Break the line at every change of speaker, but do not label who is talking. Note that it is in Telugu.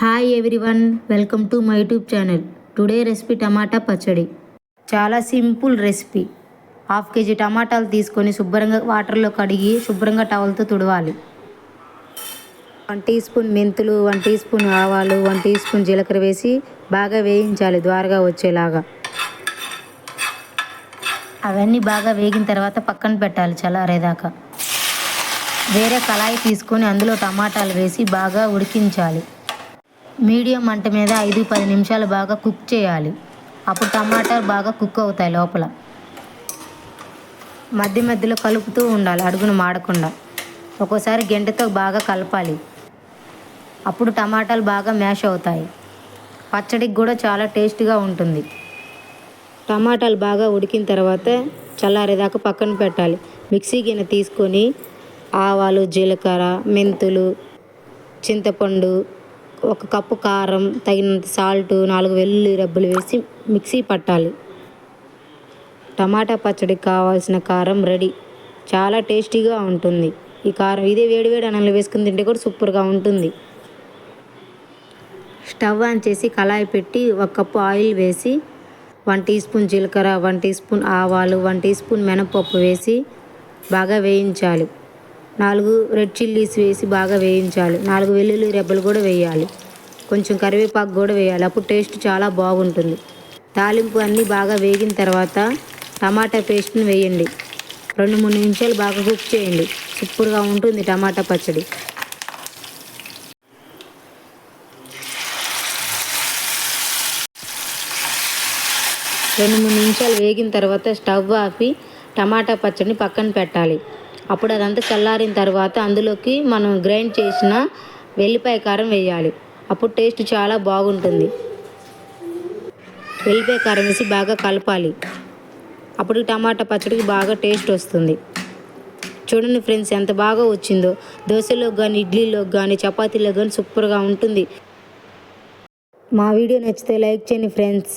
Hi everyone welcome to my YouTube channel today recipe tomato పచ్చడి. చాలా సింపుల్ రెసిపీ హాఫ్ కేజీ టమాటాలు తీసుకొని శుభ్రంగా వాటర్లో కడిగి శుభ్రంగా టవల్తో తుడవాలి. వన్ టీ స్పూన్ మెంతులు వన్ టీ స్పూన్ ఆవాలు వన్ టీ స్పూన్ జీలకర్ర వేసి బాగా వేయించాలి ద్వారగా వచ్చేలాగా. అవన్నీ బాగా వేగిన తర్వాత పక్కన పెట్టాలి చల్లారేదాకా. వేరే కళాయి తీసుకొని అందులో టమాటాలు వేసి బాగా ఉడికించాలి. మీడియం మంట మీద ఐదు పది నిమిషాలు బాగా కుక్ చేయాలి. అప్పుడు టమాటాలు బాగా కుక్ అవుతాయి లోపల. మధ్య మధ్యలో కలుపుతూ ఉండాలి అడుగును మాడకుండా. ఒక్కోసారి గెంటతో బాగా కలపాలి. అప్పుడు టమాటాలు బాగా మ్యాష్ అవుతాయి. పచ్చడికి కూడా చాలా టేస్ట్గా ఉంటుంది. టమాటాలు బాగా ఉడికిన తర్వాత చల్లారేదాకా పక్కన పెట్టాలి. మిక్సీ గిన్నె తీసుకొని ఆవాలు జీలకర్ర మెంతులు చింతపండు ఒక కప్పు కారం తగినంత సాల్ట్ నాలుగు వెల్లుల్లి రబ్బలు వేసి మిక్సీ పట్టాలి. టమాటా పచ్చడికి కావాల్సిన కారం రెడీ. చాలా టేస్టీగా ఉంటుంది. ఈ కారం ఇదే వేడివేడి అన్నంలో వేసుకుని తింటే కూడా సూపర్గా ఉంటుంది. స్టవ్ ఆన్ చేసి కళాయి పెట్టి ఒక కప్పు ఆయిల్ వేసి వన్ టీ స్పూన్ జీలకర్ర వన్ టీ స్పూన్ ఆవాలు వన్ టీ స్పూన్ మినపప్పు వేసి బాగా వేయించాలి. నాలుగు రెడ్ చిల్లీస్ వేసి బాగా వేయించాలి. నాలుగు వెల్లుల్లి రెబ్బలు కూడా వేయాలి. కొంచెం కరివేపాకు కూడా వేయాలి. అప్పుడు టేస్ట్ చాలా బాగుంటుంది. తాలింపు అన్నీ బాగా వేగిన తర్వాత టమాటా పేస్ట్ని వేయండి. రెండు మూడు నిమిషాలు బాగా కుక్ చేయండి. సూపర్గా ఉంటుంది టమాటా పచ్చడి. రెండు మూడు నిమిషాలు వేగిన తర్వాత స్టవ్ ఆపి టమాటా పచ్చడిని పక్కన పెట్టాలి. అప్పుడు అదంతా చల్లారిన తర్వాత అందులోకి మనం గ్రైండ్ చేసిన వెల్లిపాయ కారం వేయాలి. అప్పుడు టేస్ట్ చాలా బాగుంటుంది. వెల్లిపాయ కారం వేసి బాగా కలపాలి. అప్పుడు టమాటా పచ్చడికి బాగా టేస్ట్ వస్తుంది. చూడండి ఫ్రెండ్స్ ఎంత బాగా వచ్చిందో. దోశలో కానీ ఇడ్లీలో కానీ చపాతీలో కానీ సూపర్గా ఉంటుంది. మా వీడియో నచ్చితే లైక్ చేయండి ఫ్రెండ్స్.